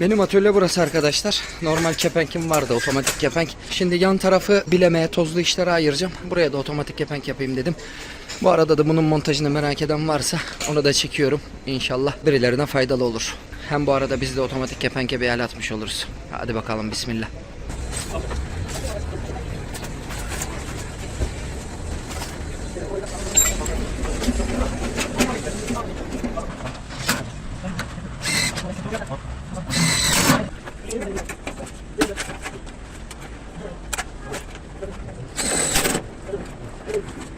Benim atölye burası arkadaşlar. Normal kepenkim vardı, otomatik kepenk. Şimdi yan tarafı bilemeye, tozlu işlere ayıracağım. Buraya da otomatik kepenk yapayım dedim. Bu arada da bunun montajını merak eden varsa onu da çekiyorum. İnşallah birilerine faydalı olur. Hem bu arada biz de otomatik kepenke bir el atmış oluruz. Hadi bakalım bismillah.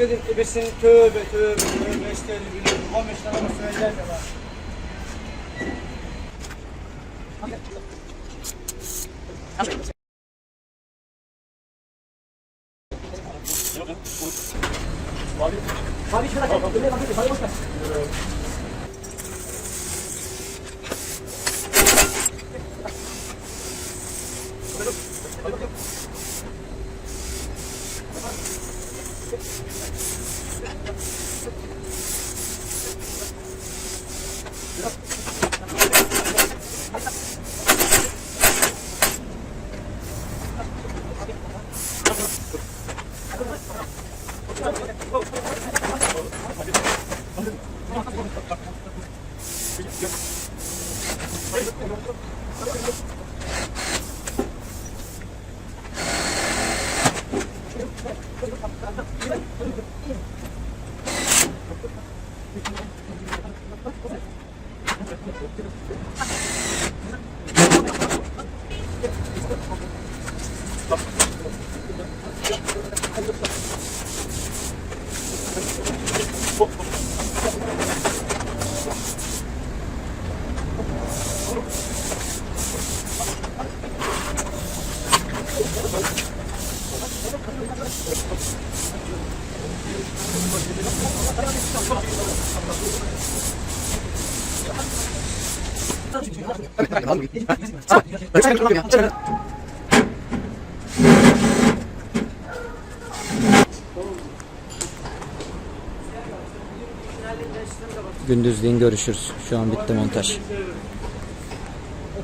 İsmet'in ebesinin tövbe tövbe tövbe estağfirullah. 15 tane mi söyleyeceğiz ya Oh, Gündüzliğin görüşürüz. Şu an bitti montaj.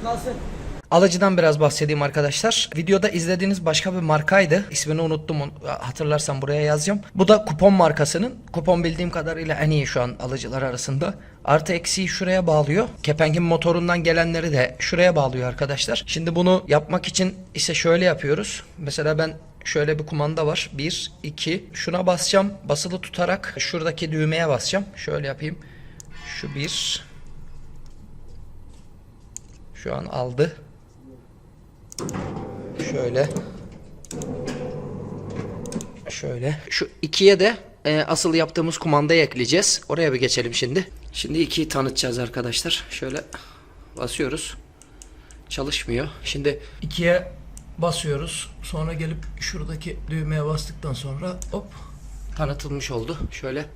O. Alıcıdan biraz bahsedeyim arkadaşlar. Videoda izlediğiniz başka bir markaydı. İsmini unuttum. Hatırlarsam buraya yazacağım. Bu da kupon markasının. Kupon bildiğim kadarıyla en iyi şu an alıcılar arasında. Artı eksiği şuraya bağlıyor. Kepengin motorundan gelenleri de şuraya bağlıyor arkadaşlar. Şimdi bunu yapmak için ise şöyle yapıyoruz. Mesela ben şöyle bir kumanda var. 1, 2. Şuna basacağım. Basılı tutarak şuradaki düğmeye basacağım. Şöyle yapayım. Şu bir. Şu an aldı. Şöyle. Şöyle. Şu ikiye de e, asıl yaptığımız kumandayı ekleyeceğiz. Oraya bir geçelim şimdi. Şimdi ikiyi tanıtacağız arkadaşlar. Şöyle basıyoruz. Çalışmıyor. Şimdi ikiye basıyoruz. Sonra gelip şuradaki düğmeye bastıktan sonra hop tanıtılmış oldu. Şöyle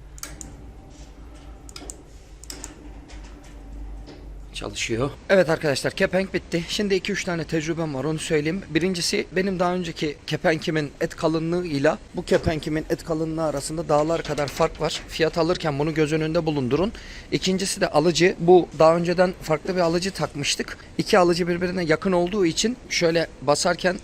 çalışıyor. Evet arkadaşlar kepenk bitti. Şimdi 2-3 tane tecrübem var onu söyleyeyim. Birincisi benim daha önceki kepenkimin et kalınlığıyla bu kepenkimin et kalınlığı arasında dağlar kadar fark var. Fiyat alırken bunu göz önünde bulundurun. İkincisi de alıcı. Bu daha önceden farklı bir alıcı takmıştık. İki alıcı birbirine yakın olduğu için şöyle basarken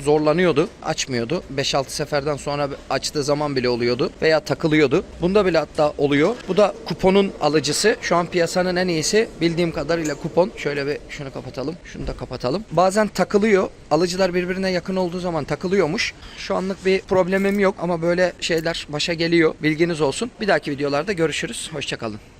zorlanıyordu, açmıyordu. 5-6 seferden sonra açtığı zaman bile oluyordu veya takılıyordu. Bunda bile hatta oluyor. Bu da kuponun alıcısı. Şu an piyasanın en iyisi bildiğim kadarıyla kupon. Şöyle bir şunu kapatalım. Şunu da kapatalım. Bazen takılıyor. Alıcılar birbirine yakın olduğu zaman takılıyormuş. Şu anlık bir problemim yok ama böyle şeyler başa geliyor. Bilginiz olsun. Bir dahaki videolarda görüşürüz. Hoşçakalın.